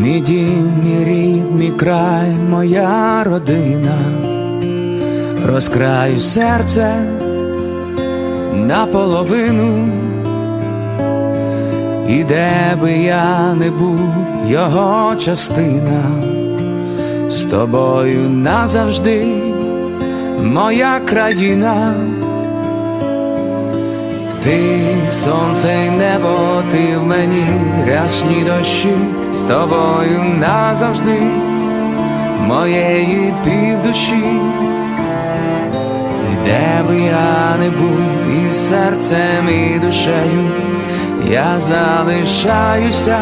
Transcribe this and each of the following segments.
Мій дім, мій рід, мій край, моя родина, розкраю серце наполовину, і де би я не був, його частина, з тобою назавжди, моя країна. Ти сонце й небо, ти в мені рясні дощі з тобою назавжди, моєї півдуші, І де би я не був, і серцем, і душею, я залишаюся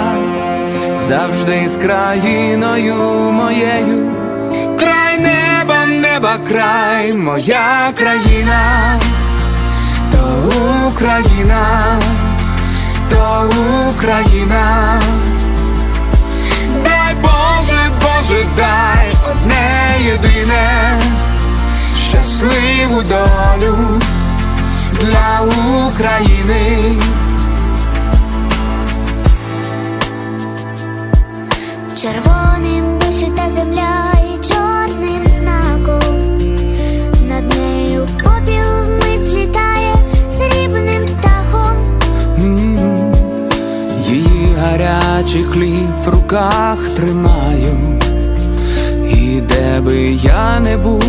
завжди з країною моєю. Край неба, неба, край, моя країна Україна, то Україна, дай Боже, Боже, дай одне єдине, щасливу долю для України. Червоним вишита земля гарячий хліб в руках тримаю, і де би я не був,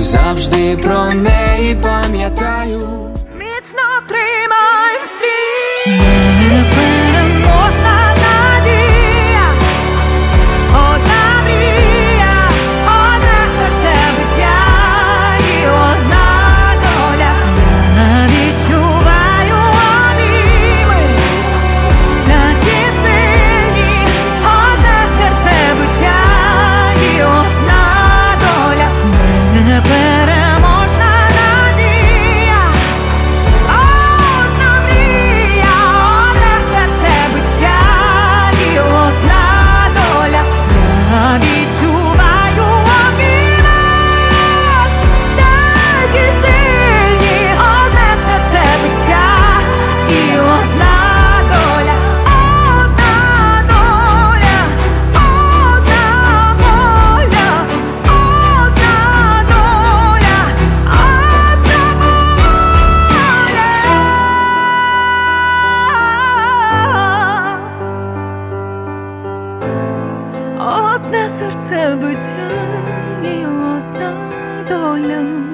завжди про неї пам'ятаю. це биття і одна доля.